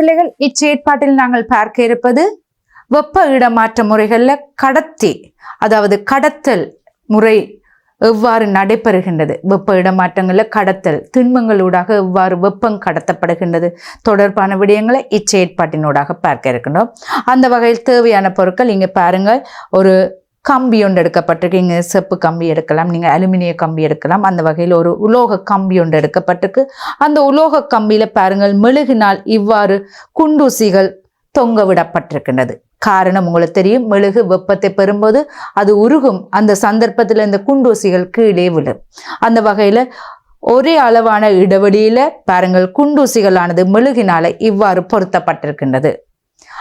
பிள்ளைகள் இச்செயற்பாட்டில் நாங்கள் பார்க்க இருப்பது வெப்ப இடமாற்ற முறைகளில் கடத்தி அதாவது கடத்தல் முறை எவ்வாறு நடைபெறுகின்றது? வெப்ப இடமாற்றங்களில் கடத்தல் திண்மங்களூடாக எவ்வாறு வெப்பம் கடத்தப்படுகின்றது? தொடர்பான விடயங்களை இச்செயற்பாட்டினூடாக பார்க்க இருக்கின்றோம். அந்த வகையில் தேவையான பொருட்கள் இங்க பாருங்கள். ஒரு கம்பி ஒன்று எடுக்கப்பட்டிருக்கு. இங்கே செப்பு கம்பி எடுக்கலாம். நீங்கள் அலுமினிய கம்பி எடுக்கலாம். அந்த வகையில் ஒரு உலோக கம்பி ஒன்று எடுக்கப்பட்டிருக்கு. அந்த உலோக கம்பியில் பாருங்கள் மெழுகினால் இவ்வாறு குண்டூசிகள் தொங்க விடப்பட்டிருக்கின்றது. காரணம் உங்களுக்கு தெரியும் மெழுகு வெப்பத்தை பெறும்போது அது உருகும். அந்த சந்தர்ப்பத்தில் இந்த குண்டூசிகள் கீழே விழும். அந்த வகையில் ஒரே அளவான இடைவெளியில் பாருங்கள் குண்டூசிகளானது மெழுகினால இவ்வாறு பொருத்தப்பட்டிருக்கின்றது.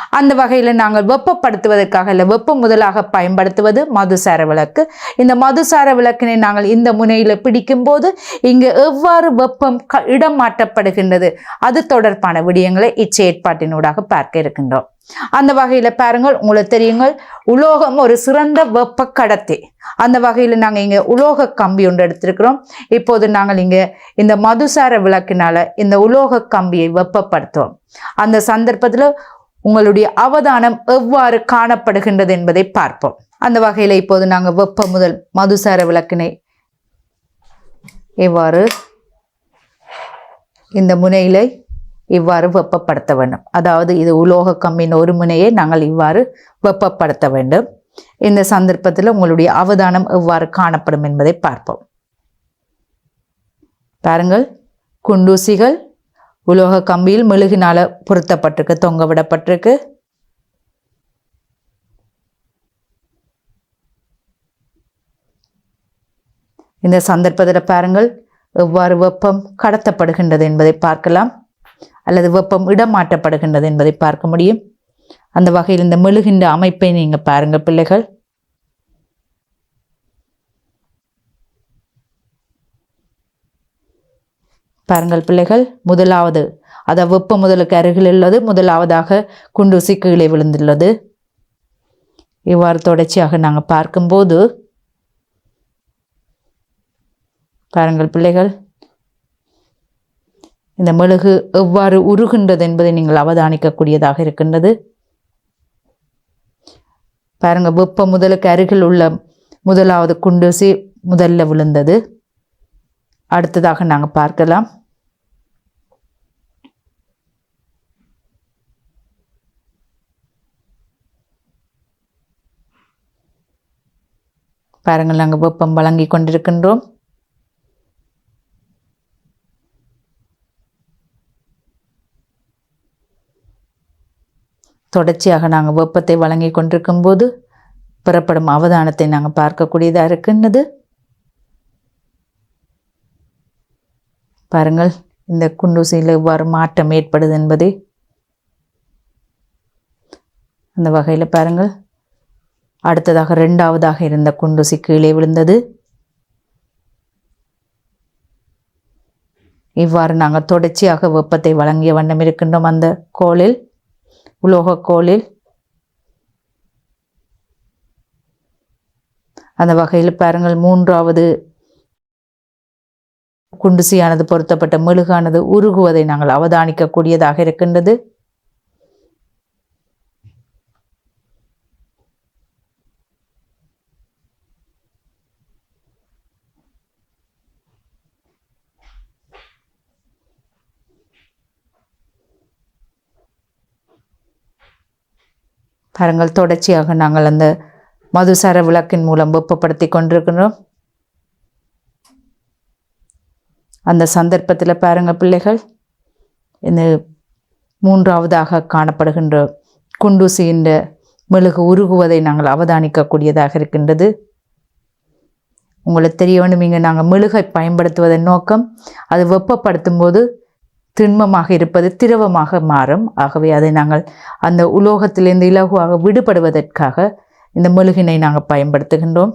அந்த வகையில் நாங்கள் வெப்பப்படுத்துவதற்காக இல்லை வெப்பம் முதலாக பயன்படுத்துவது மதுசார விளக்கு. இந்த மதுசார விளக்கினை நாங்கள் இந்த முனையில் பிடிக்கும் போது இங்கு எவ்வாறு வெப்பம் க- இடம் மாற்றப்படுகின்றது அது தொடர்பான விடயங்களை இச்செயற்பாட்டினூடாக பார்க்க இருக்கின்றோம். அந்த வகையில் பாருங்கள் உங்களுக்கு தெரியுங்கள் உலோகம் ஒரு சிறந்த வெப்ப கடத்தி. அந்த வகையில் நாங்கள் இங்க உலோக கம்பி ஒன்று எடுத்திருக்கிறோம். இப்போது நாங்கள் இங்கே இந்த மதுசார விளக்கினால இந்த உலோக கம்பியை வெப்பப்படுத்துவோம். அந்த சந்தர்ப்பத்தில் உங்களுடைய அவதானம் எவ்வாறு காணப்படுகின்றது என்பதை பார்ப்போம். அந்த வகையில் இப்போது நாங்கள் வெப்ப முதல் மதுசார விளக்கினை இவ்வாறு இந்த முனையிலை இவ்வாறு வெப்பப்படுத்த வேண்டும். அதாவது இது உலோக கம்மின் ஒரு முனையை நாங்கள் இவ்வாறு வெப்பப்படுத்த வேண்டும். இந்த சந்தர்ப்பத்தில் உங்களுடைய அவதானம் எவ்வாறு காணப்படும் என்பதை பார்ப்போம். பாருங்கள் குண்டூசிகள் உலோக கம்பியில் மெழுகினால பொருத்தப்பட்டிருக்கு தொங்க விடப்பட்டிருக்கு இந்த சந்தர்ப்பத்தில் பாருங்கள் எவ்வாறு வெப்பம் கடத்தப்படுகின்றது என்பதை பார்க்கலாம் அல்லது வெப்பம் இடமாற்றப்படுகின்றது என்பதை பார்க்க முடியும். அந்த வகையில் இந்த மெழுகின்ற அமைப்பை நீங்கள் பாருங்கள் பிள்ளைகள். பாருங்கள் பிள்ளைகள் முதலாவது. அத வெப்ப முதலுக்கு அருகில் உள்ளது முதலாவதாக குண்டூசி கீழே விழுந்துள்ளது. இவ்வாறு தொடர்ச்சியாக நாங்கள் பார்க்கும்போது பாருங்கள் பிள்ளைகள் இந்த மெழுகு எவ்வாறு உருகின்றது என்பதை நீங்கள் அவதானிக்கக்கூடியதாக இருக்கின்றது. பாருங்கள் வெப்ப முதலுக்கு அருகில் உள்ள முதலாவது குண்டூசி முதல்ல விழுந்தது. அடுத்ததாக நாங்கள் பார்க்கலாம். பாருங்கள் நாங்கள் வெப்பம் வழங்கி கொண்டிருக்கின்றோம். தொடர்ச்சியாக நாங்கள் வெப்பத்தை வழங்கி கொண்டிருக்கும் போது புறப்படும் அவதானத்தை நாங்கள் பார்க்கக்கூடியதாக இருக்கின்றது. பாருங்கள் இந்த குண்டூசியில் எவ்வாறு மாற்றம் ஏற்படுது என்பது. அந்த வகையில் பாருங்கள் அடுத்ததாக ரெண்டாவதாக இருந்த குண்டூசி கீழே விழுந்தது. இவ்வாறு நாங்கள் தொடர்ச்சியாக வெப்பத்தை வழங்கிய வண்ணம் இருக்கின்றோம் அந்த கோளில் உலோக கோளில். அந்த வகையில் பாருங்கள் மூன்றாவது குண்டுசியானது பொருத்தப்பட்ட மெழுகானது உருகுவதை நாங்கள் அவதானிக்கக்கூடியதாக இருக்கின்றது. பாருங்கள் தொடர்ச்சியாக நாங்கள் அந்த மதுசார விளக்கின் மூலம் வெப்பப்படுத்தி கொண்டிருக்கிறோம் அந்த சந்தர்ப்பத்தில் பாருங்கள் பிள்ளைகள். இந்த மூன்றாவதாக காணப்படுகின்ற குண்டூசியின் மெழுகு உருகுவதை நாங்கள் அவதானிக்கக்கூடியதாக இருக்கின்றது. உங்களுக்கு தெரிய வேண்டும் இங்கே நாங்கள் மெழுகை பயன்படுத்துவதன் நோக்கம் அது வெப்பப்படுத்தும் போது திண்மமாக இருப்பது திரவமாக மாறும். ஆகவே அதை நாங்கள் அந்த உலோகத்திலிருந்து இலகுவாக விடுபடுவதற்காக இந்த மெழுகினை நாங்கள் பயன்படுத்துகின்றோம்.